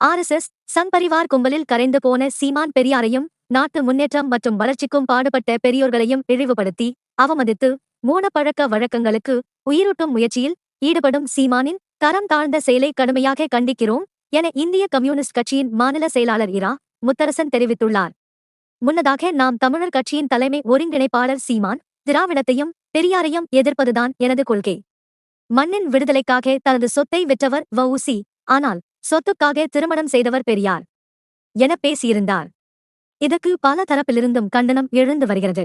RSS Sangh Parivar கும்பலில் கரைந்து போன சீமான் பெரியாரையும் நாட்டு முன்னேற்றம் மற்றும் வளர்ச்சிக்கும் பாடுபட்ட பெரியோர்களையும் இழிவுபடுத்தி அவமதித்து மூடப்பழக்க வழக்கங்களுக்கு உயிரூட்டும் முயற்சியில் ஈடுபடும் சீமானின் தரம் தாழ்ந்த செயலை கடுமையாக கண்டிக்கிறோம் என இந்திய கம்யூனிஸ்ட் கட்சியின் மாநில செயலாளர் இரா. முத்தரசன் தெரிவித்துள்ளார். முன்னதாக நாம் தமிழர் கட்சியின் தலைமை ஒருங்கிணைப்பாளர் சீமான் திராவிடத்தையும் பெரியாரையும் எதிர்ப்பதுதான் எனது கொள்கை. மண்ணின் விடுதலைக்காக தனது சொத்தை விற்றவர் வவுசி ஆனால் சொத்துக்காக திருமணம் செய்தவர் பெரியார் என பேசியிருந்தார். இதற்கு பல தரப்பிலிருந்தும் கண்டனம் எழுந்து வருகிறது.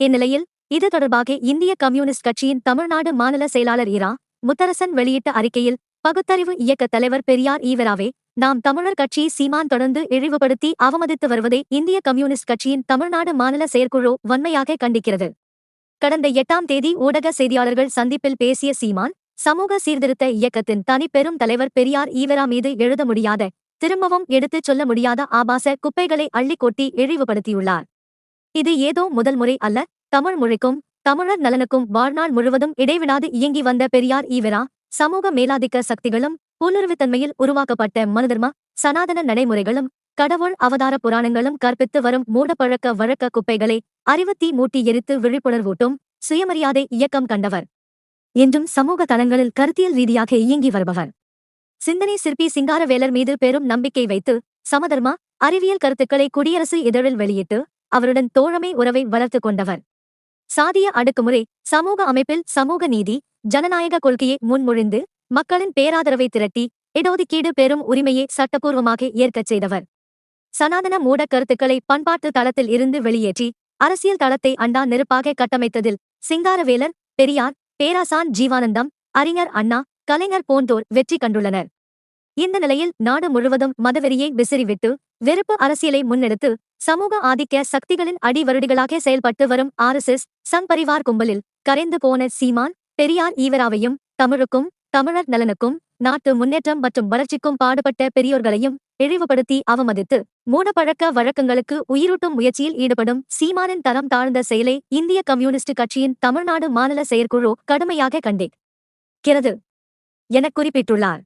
இந்நிலையில் இது தொடர்பாக இந்திய கம்யூனிஸ்ட் கட்சியின் தமிழ்நாடு மாநில செயலாளர் இரா. முத்தரசன் வெளியிட்ட அறிக்கையில் பகுத்தறிவு இயக்க தலைவர் பெரியார் ஈவராவே நாம் தமிழர் கட்சி சீமான் தொடர்ந்து இழிவுபடுத்தி அவமதித்து வருவதை இந்திய கம்யூனிஸ்ட் கட்சியின் தமிழ்நாடு மாநில செயற்குழு வன்மையாக கண்டிக்கிறது. கடந்த எட்டாம் தேதி ஊடக செய்தியாளர்கள் சந்திப்பில் பேசிய சீமான் சமூக சீர்திருத்த இயக்கத்தின் தனிப்பெரும் தலைவர் பெரியார் ஈவரா மீது எழுத முடியாத திரும்பவும் எடுத்துச் சொல்ல முடியாத ஆபாச குப்பைகளை அள்ளிக்கொட்டி இழிவுபடுத்தியுள்ளார். இது ஏதோ முதல் முறை அல்ல தமிழ் மொழிக்கும் தமிழர் நலனுக்கும் வாழ்நாள் முழுவதும் இடைவிடாது இயங்கி வந்த பெரியார் ஈவரா சமூக மேலாதிக்க சக்திகளும் புல்லுருவித்தன்மையில் உருவாக்கப்பட்ட மனுதர்ம சனாதன நடைமுறைகளும் கடவுள் அவதார புராணங்களும் கற்பித்து வரும் மூடப்பழக்க வழக்க குப்பைகளை அறிவுத்தீ மூட்டி எரித்து விழிப்புணர்வூட்டும் சுயமரியாதை இயக்கம் கண்டவர். என்றும் சமூக தளங்களில் கருத்தியல் ரீதியாக இயங்கி வருபவர். சிந்தனை சிற்பி சிங்காரவேலர் மீது பெரும் நம்பிக்கை வைத்து சமதர்மா அறிவியல் கருத்துக்களை குடியரசு இதழில் வெளியிட்டு அவருடன் தோழமை உறவை வளர்த்து கொண்டவர். சாதிய அடுக்குமுறை சமூக அமைப்பில் சமூக நீதி ஜனநாயக கொள்கையை முன்மொழிந்து மக்களின் பேராதரவை திரட்டி இடஒதுக்கீடு பெறும் உரிமையை சட்டப்பூர்வமாக ஏற்கச் செய்தவர். சனாதன மூட கருத்துக்களை பண்பாட்டு தளத்தில் இருந்து வெளியேற்றி அரசியல் தளத்தை அண்டா நெருப்பாக கட்டமைத்ததில் சிங்காரவேலர் பெரியார் பேராசான் ஜீவானந்தம் அறிஞர் அண்ணா கலைஞர் போன்றோர் வெற்றி கண்டுள்ளனர். இந்த நிலையில் நாடு முழுவதும் மதவெறியை விசிறிவிட்டு வெறுப்பு அரசியலை முன்னெடுத்து சமூக ஆதிக்க சக்திகளின் அடிவருடிகளாக செயல்பட்டு வரும் ஆர் எஸ் எஸ் சம்பரிவார் கும்பலில் கரைந்து போன சீமான் பெரியார் ஈவராவையும் தமிழுக்கும் தமிழர் நலனுக்கும் நாட்டு முன்னேற்றம் மற்றும் வளர்ச்சிக்கும் பாடுபட்ட பெரியோர்களையும் இழிவுபடுத்தி அவமதித்து மூடப்பழக்க வழக்கங்களுக்கு உயிரூட்டும் முயற்சியில் ஈடுபடும் சீமானின் தரம் தாழ்ந்த செயலை இந்திய கம்யூனிஸ்ட் கட்சியின் தமிழ்நாடு மாநில செயற்குழு கடுமையாக கண்டிக்கிறது என குறிப்பிட்டுள்ளார்.